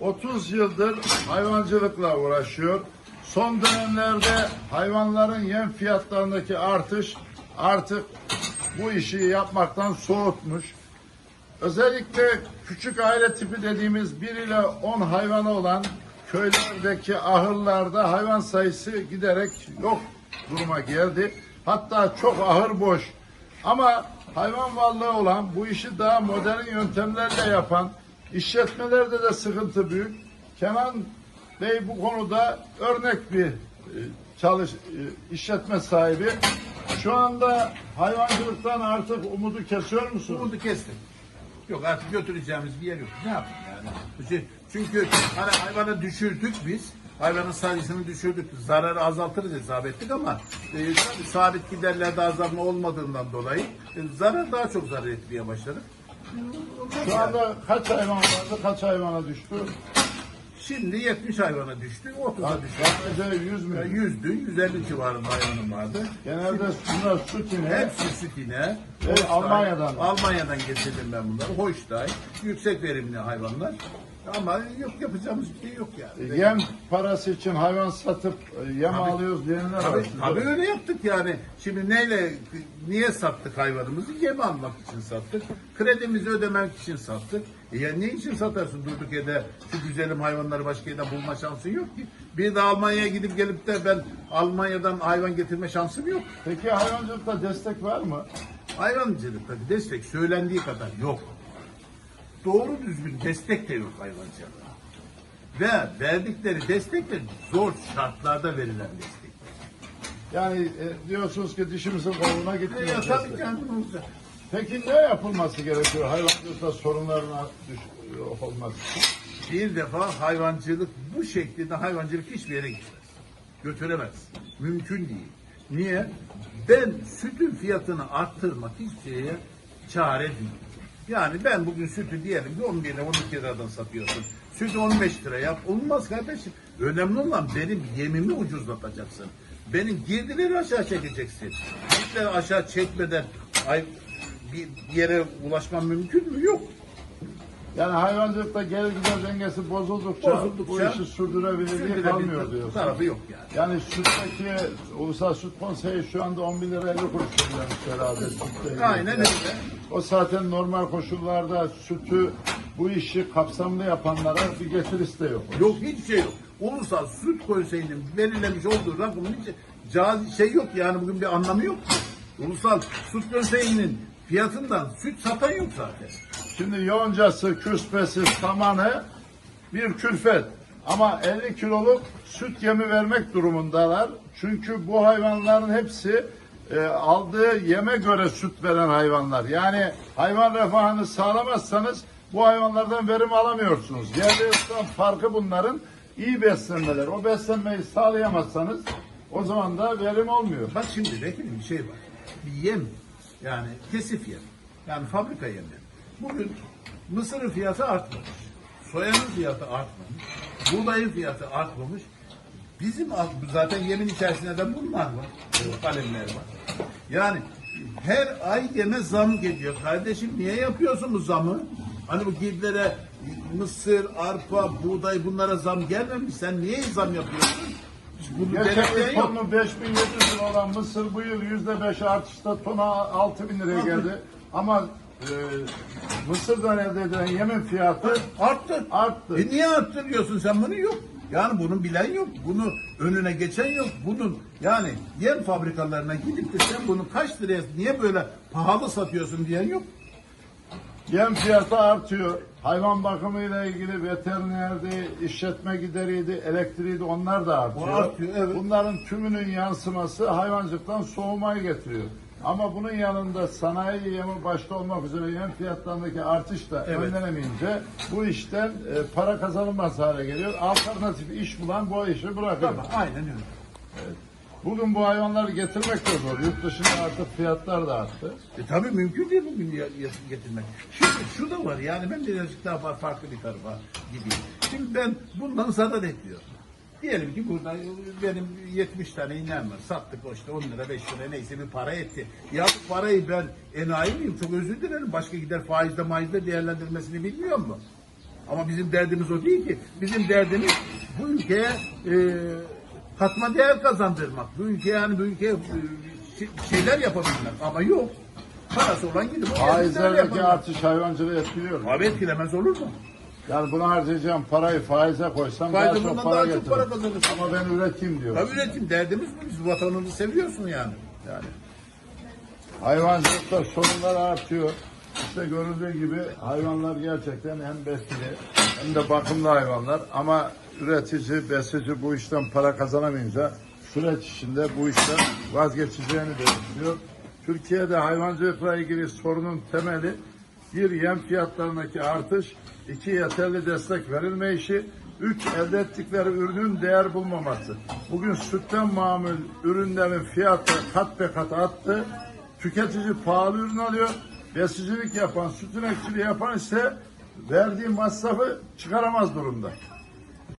...30 yıldır hayvancılıkla uğraşıyor. Son dönemlerde hayvanların yem fiyatlarındaki artış artık bu işi yapmaktan soğutmuş. Özellikle küçük aile tipi dediğimiz 1 ile 10 hayvanı olan köylerdeki ahırlarda hayvan sayısı giderek yok duruma geldi. Hatta çok ahır boş. Ama hayvan varlığı olan bu işi daha modern yöntemlerle yapan işletmelerde de sıkıntı büyük. Kenan Bey bu konuda örnek bir e, çalış e, işletme sahibi. Şu anda hayvancılıktan artık umudu kesiyor musunuz? Umudu kestim. Yok artık götüreceğimiz bir yer yok. Ne yapayım yani? Çünkü hani hayvanı düşürdük biz. Hayvanın sayısını düşürdük. Zararı azaltırız hesap ettik ama e, sabit giderlerde azalma olmadığından dolayı e, zarar daha çok zarar etmeye başladık. Şu anda kaç hayvan vardı, kaç hayvana düştü? Şimdi 70 hayvana düştü, 30'a düştü. Sadece 100 mü? Yani 100'dü, 150 civarında hayvanım vardı. Genelde bunlar süt ineği. Hepsi süt. Evet, Holstein. Almanya'dan. Almanya'dan getirdim ben bunları. Holstein. Yüksek verimli hayvanlar. Ama yok yapacağımız bir şey yok yani. Yem parası için hayvan satıp e, yem Tabii. alıyoruz diyenler Tabii, var. tabii öyle yaptık yani. Şimdi neyle, niye sattık hayvanımızı? Yem almak için sattık. Kredimizi ödemek için sattık. E ya ne için satarsın durduk yerde şu güzelim hayvanları başka yerden bulma şansın yok ki. Bir de Almanya'ya gidip gelip de ben Almanya'dan hayvan getirme şansım yok. Peki hayvancılıkta destek var mı? Hayvancılıkta bir destek söylendiği kadar yok. Doğru düzgün destek de yok hayvancılığa. Ve verdikleri destek de zor şartlarda verilen destek. Yani e, diyorsunuz ki dişimizin koluna E, gitmiyor. ya, tabii olacak. Peki ne yapılması gerekiyor hayvancılıkta sorunlarına düş, olması? Bir defa hayvancılık bu şekilde hayvancılık hiçbir yere gitmez. Götüremez. Mümkün değil. Niye? Ben sütün fiyatını arttırmak hiçbir şeye çare değil. Yani ben bugün sütü diyelim ki 11 lira 12 liradan satıyorsun. Sütü 15 lira yap. Olmaz kardeşim. Önemli olan benim yemimi ucuzlatacaksın. Benim girdileri aşağı çekeceksin. Girdileri aşağı çekmeden ay, bir yere ulaşmam mümkün mü? Yok. Yani hayvancılıkta gelir gider dengesi bozuldukça, Bozuldukça bu işi sürdürebilirliği kalmıyor diyorsunuz. Tarafı yok yani. Yani sütteki Ulusal Süt Konseyi şu anda 11 lira 50 kuruş veriyormuş herhalde. ilgili. Aynen öyle. O zaten normal koşullarda sütü bu işi kapsamlı yapanlara bir getirisi de yok. Yok hiçbir şey yok. Ulusal Süt Konseyi'nin belirlemiş olduğu rakamın hiç caz şey yok yani bugün bir anlamı yok. Ulusal Süt Konseyi'nin fiyatından süt satan yok zaten. Şimdi yoncası, küspesi, samanı bir külfet. Ama 50 kiloluk süt yemi vermek durumundalar. Çünkü bu hayvanların hepsi e, aldığı yeme göre süt veren hayvanlar. Yani hayvan refahını sağlamazsanız bu hayvanlardan verim alamıyorsunuz. Yerli ıslam farkı bunların iyi beslenmeler. O beslenmeyi sağlayamazsanız o zaman da verim olmuyor. Bak şimdi vekilim bir şey var. Bir yem yani kesif yem. Yani fabrika yemi. Bugün mısırın fiyatı artmamış. Soyanın fiyatı artmamış. Buğdayın fiyatı artmamış. Bizim zaten yemin içerisinde de bunlar var. Kalemler var. Yani her ay yeme zam geliyor. Kardeşim niye yapıyorsun bu zamı? Hani bu girdilere mısır, arpa, buğday bunlara zam gelmemiş. Sen niye zam yapıyorsun? Geçen yıl tonu 5700 lira olan mısır bu yıl %5 artışta tona 6000 liraya geldi. Ama e, mısırdan elde edilen yemin fiyatı Arttı. arttı. E niye arttırıyorsun sen bunu? Yok. Yani bunun bilen yok. Bunu önüne geçen yok. Bunun yani yem fabrikalarına gidip de sen bunu kaç liraya niye böyle pahalı satıyorsun diyen yok. Yem fiyatı artıyor. Hayvan bakımıyla ilgili veterinerdi, işletme gideriydi, elektriğiydi onlar da artıyor. O artıyor, evet. Bunların tümünün yansıması hayvancılıktan soğumayı getiriyor. Ama bunun yanında sanayi yemi başta olmak üzere yem fiyatlarındaki artış da Evet. önlenemeyince bu işten e, para kazanılmaz hale geliyor. Alternatif iş bulan bu işi bırakıyor. Tamam, aynen öyle. Bugün bu hayvanları getirmek de zor. Yurt dışında artık fiyatlar da arttı. E tabii mümkün değil bugün getirmek. Şimdi şu da var yani ben birazcık daha fa- farklı bir tarafa gideyim. Şimdi ben bundan zarar ediyorum. Diyelim ki burada benim 70 tane inem var. Sattık o işte 10 lira 5 lira neyse bir para etti. Ya bu parayı ben enayi miyim? Çok özür dilerim. Başka gider faizde maizde değerlendirmesini bilmiyor mu? Ama bizim derdimiz o değil ki. Bizim derdimiz bu ülkeye e, katma değer kazandırmak. Bu ülkeye yani bu ülkeye e, şey- şeyler yapabilmek. Ama yok. Parası olan gidip o Faizlerdeki yapamaz. artış hayvancılığı etkiliyor mu? Abi etkilemez olur mu? Yani buna harcayacağım parayı faize koysam daha çok bundan para daha çok para kazanırsın. Ama ben üreteyim diyor. Tabii üretim derdimiz bu. Biz vatanını seviyorsun yani. Yani hayvancılıkta sorunlar artıyor. İşte görüldüğü gibi hayvanlar gerçekten hem besili hem de bakımlı hayvanlar ama üretici, besici bu işten para kazanamayınca süreç içinde bu işten vazgeçeceğini belirtiyor. Türkiye'de hayvancılıkla ilgili sorunun temeli bir yem fiyatlarındaki artış, iki yeterli destek verilmeyişi, üç elde ettikleri ürünün değer bulmaması. Bugün sütten mamul ürünlerin fiyatı kat be kat arttı. Tüketici pahalı ürün alıyor. Besicilik yapan, süt inekçiliği yapan ise verdiği masrafı çıkaramaz durumda.